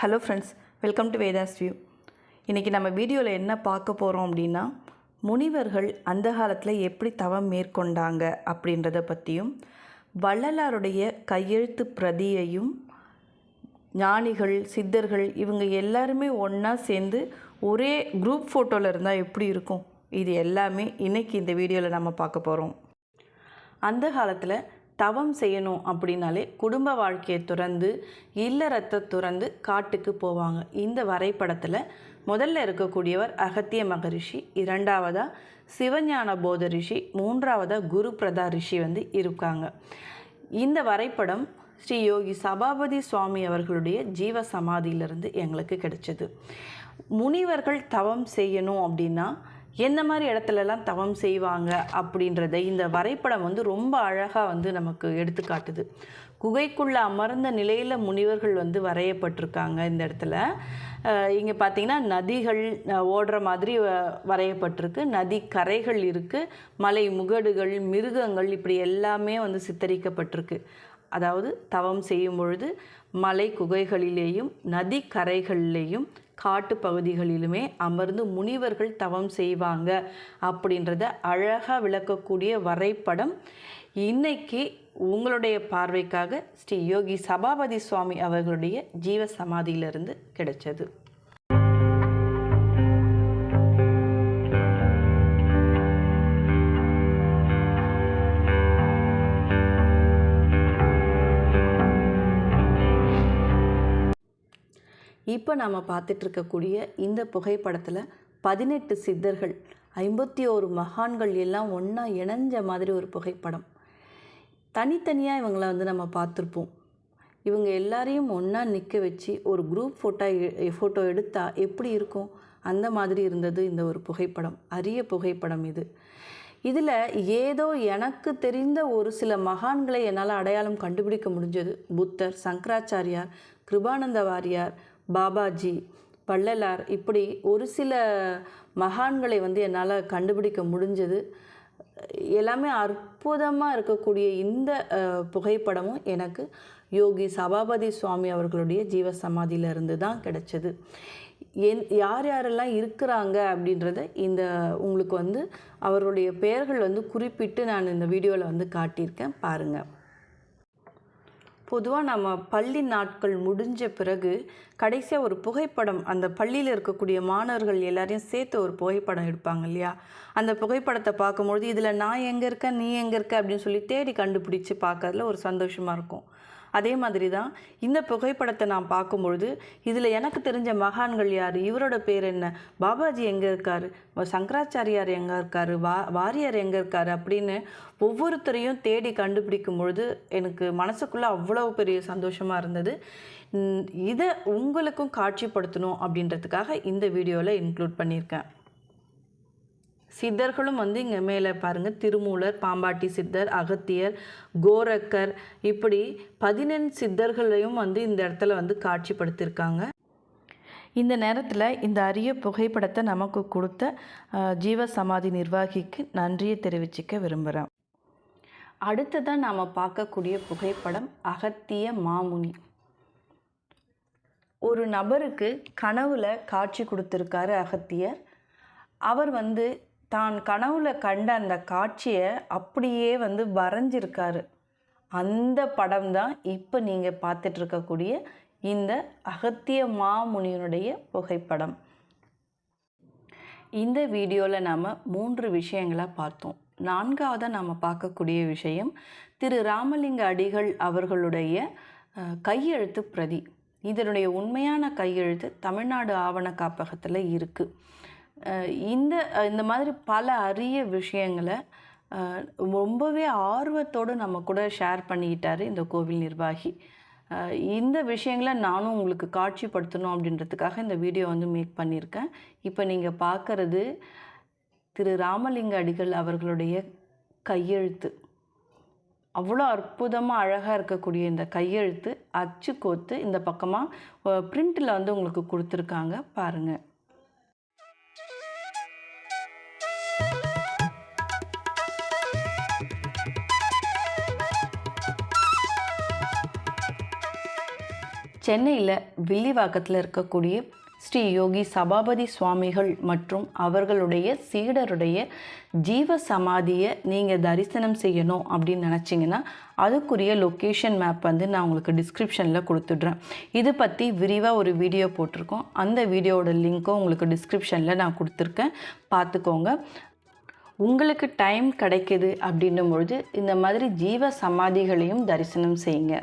Hello friends welcome to Vedha's view இன்றைக்கி நம்ம வீடியோவில் என்ன பார்க்க போகிறோம் அப்படின்னா முனிவர்கள் அந்த காலத்தில் எப்படி தவம் மேற்கொண்டாங்க அப்படின்றத பற்றியும் வள்ளலாருடைய கையெழுத்து பிரதியையும் ஞானிகள் சித்தர்கள் இவங்க எல்லாருமே ஒன்றா சேர்ந்து ஒரே குரூப் ஃபோட்டோவில் இருந்தால் எப்படி இருக்கும்? இது எல்லாமே இன்றைக்கி இந்த வீடியோவில் நம்ம பார்க்க போகிறோம் அந்த காலத்தில் தவம் செய்யணும் அப்படின்னாலே குடும்ப வாழ்க்கையை துறந்து இல்லறத்தை துறந்து காட்டுக்கு போவாங்க. இந்த வரைபடத்தில் முதல்ல இருக்கக்கூடியவர் அகத்திய மகரிஷி இரண்டாவதாக சிவஞான போத ரிஷி மூன்றாவதாக குரு பிரதா ரிஷி வந்து இருக்காங்க. இந்த வரைபடம் ஸ்ரீ யோகி சபாபதி சுவாமி அவர்களுடைய ஜீவ சமாதியிலிருந்து எங்களுக்கு கிடைச்சது. முனிவர்கள் தவம் செய்யணும் அப்படின்னா எந்த மாதிரி இடத்துலலாம் தவம் செய்வாங்க அப்படின்றத இந்த வரைபடம் வந்து ரொம்ப அழகாக வந்து நமக்கு எடுத்துக்காட்டுது குகைக்குள்ளே அமர்ந்த நிலையில் முனிவர்கள் வந்து வரையப்பட்டிருக்காங்க இந்த இடத்துல. இங்கே பார்த்தீங்கன்னா நதிகள் ஓடுற மாதிரி வ- வரையப்பட்டிருக்கு. நதி கரைகள் இருக்குது மலை முகடுகள் மிருகங்கள் இப்படி எல்லாமே வந்து சித்தரிக்கப்பட்டிருக்கு. அதாவது தவம் செய்யும் பொழுது மலை குகைகளிலேயும் நதி கரைகளிலேயும் காட்டு பகுதிகளிலுமே அமர்ந்து முனிவர்கள் தவம் செய்வாங்க அப்படின்றத அழகாக விளக்கக்கூடிய வரைபடம். இன்னைக்கு உங்களுடைய பார்வைக்காக ஸ்ரீ யோகி சபாபதி சுவாமி அவர்களுடைய ஜீவ சமாதியிலிருந்து கிடைச்சது. இப்போ நாம் பார்த்துட்ருக்கக்கூடிய இந்த புகைப்படத்தில் பதினெட்டு சித்தர்கள் ஐம்பத்தி ஓரு மகான்கள் எல்லாம் ஒன்றா இணைஞ்ச மாதிரி ஒரு புகைப்படம். தனித்தனியாக இவங்கள வந்து நம்ம பார்த்துருப்போம். இவங்க எல்லாரையும் ஒன்றா நிற்க வச்சு ஒரு குரூப் ஃபோட்டோ ஃபோட்டோ எடுத்தால் எப்படி இருக்கும்? அந்த மாதிரி இருந்தது இந்த ஒரு புகைப்படம். அரிய புகைப்படம் இது. இதில் ஏதோ எனக்கு தெரிந்த ஒரு சில மகான்களை என்னால் அடையாளம் கண்டுபிடிக்க முடிஞ்சது. புத்தர் சங்கராச்சாரியார் கிருபானந்த வாரியார் பாபாஜி பள்ளலார் இப்படி ஒரு சில மகான்களை வந்து என்னால் கண்டுபிடிக்க முடிஞ்சது. எல்லாமே அற்புதமாக இருக்கக்கூடிய இந்த புகைப்படமும் எனக்கு யோகி சபாபதி சுவாமி அவர்களுடைய ஜீவ தான் கிடைச்சது. என் யார் யாரெல்லாம் இருக்கிறாங்க அப்படின்றத இந்த உங்களுக்கு வந்து அவருடைய பெயர்கள் வந்து குறிப்பிட்டு நான் இந்த வீடியோவில் வந்து காட்டியிருக்கேன். பாருங்கள் பொதுவாக நம்ம பள்ளி நாட்கள் முடிஞ்ச பிறகு கடைசியாக ஒரு புகைப்படம் அந்த பள்ளியில் இருக்கக்கூடிய மாணவர்கள் எல்லாரையும் சேர்த்து ஒரு புகைப்படம் எடுப்பாங்க இல்லையா? அந்த புகைப்படத்தை பார்க்கும்பொழுது இதில் நான் எங்கே இருக்கேன் நீ எங்கே இருக்க? அப்படின்னு சொல்லி தேடி கண்டுபிடிச்சி பார்க்கறதுல ஒரு சந்தோஷமாக இருக்கும். அதே மாதிரி தான் இந்த புகைப்படத்தை நான் பார்க்கும்பொழுது இதில் எனக்கு தெரிஞ்ச மகான்கள் யார்? இவரோட பேர் என்ன? பாபாஜி எங்கே இருக்கார்? சங்கராச்சாரியார் எங்கே இருக்கார்? வா வாரியார் எங்கே இருக்கார்? அப்படின்னு ஒவ்வொருத்தரையும் தேடி கண்டுபிடிக்கும் பொழுது எனக்கு மனசுக்குள்ளே அவ்வளோ பெரிய சந்தோஷமாக இருந்தது. இதை உங்களுக்கும் காட்சிப்படுத்தணும் அப்படின்றதுக்காக இந்த வீடியோவில் இன்க்ளூட் பண்ணியிருக்கேன். சித்தர்களும் வந்து இங்கே மேலே பாருங்கள் திருமூலர் பாம்பாட்டி சித்தர் அகத்தியர் கோரக்கர் இப்படி பதினெண் சித்தர்களையும் வந்து இந்த இடத்துல வந்து காட்சிப்படுத்தியிருக்காங்க இந்த நேரத்தில் இந்த அரிய புகைப்படத்தை நமக்கு கொடுத்த ஜீவ சமாதி நிர்வாகிக்கு நன்றியை தெரிவிச்சுக்க விரும்புகிறேன் அடுத்ததான் நாம் பார்க்கக்கூடிய புகைப்படம் அகத்திய மாமுனி. ஒரு நபருக்கு கனவுல காட்சி கொடுத்துருக்காரு அகத்தியர். அவர் வந்து தான் கனவுல கண்ட அந்த காட்சியை அப்படியே வந்து வரைஞ்சிருக்காரு. அந்த படம் தான் இப்போ நீங்கள் பார்த்துட்ருக்கக்கூடிய இந்த அகத்திய மாமுனியனுடைய புகைப்படம். இந்த வீடியோவில் நாம் மூன்று விஷயங்களை பார்த்தோம். நான்காவதாக நாம் பார்க்கக்கூடிய விஷயம் திரு ராமலிங்க அடிகள் அவர்களுடைய கையெழுத்து பிரதி. இதனுடைய உண்மையான கையெழுத்து தமிழ்நாடு ஆவண காப்பகத்தில் இருக்குது இந்த இந்த மாதிரி பல அரிய விஷயங்களை ரொம்பவே ஆர்வத்தோடு நம்ம கூட ஷேர் பண்ணிக்கிட்டாரு இந்த கோவில் நிர்வாகி. இந்த விஷயங்களை நானும் உங்களுக்கு காட்சிப்படுத்தணும் அப்படின்றதுக்காக இந்த வீடியோ வந்து மேக் பண்ணியிருக்கேன். இப்போ நீங்கள் பார்க்குறது திரு ராமலிங்க அடிகள் அவர்களுடைய கையெழுத்து. அவ்வளோ அற்புதமாக அழகாக இருக்கக்கூடிய இந்த கையெழுத்து அச்சு கோத்து இந்த பக்கமாக பிரிண்ட்டில் வந்து உங்களுக்கு கொடுத்துருக்காங்க. பாருங்கள் சென்னையில் வில்லிவாக்கத்தில் இருக்கக்கூடிய ஸ்ரீ யோகி சபாபதி சுவாமிகள் மற்றும் அவர்களுடைய சீடருடைய ஜீவ சமாதியை நீங்கள் தரிசனம் செய்யணும் அப்படின்னு நினச்சிங்கன்னா அதுக்குரிய லொக்கேஷன் மேப் வந்து நான் உங்களுக்கு டிஸ்கிரிப்ஷனில் கொடுத்துட்றேன். இது பற்றி விரிவாக ஒரு வீடியோ போட்டிருக்கோம். அந்த வீடியோவோட லிங்க்கும் உங்களுக்கு டிஸ்கிரிப்ஷனில் நான் கொடுத்துருக்கேன். பார்த்துக்கோங்க. உங்களுக்கு டைம் கிடைக்குது அப்படின்னும் பொழுது இந்த மாதிரி ஜீவ சமாதிகளையும் தரிசனம் செய்யுங்க.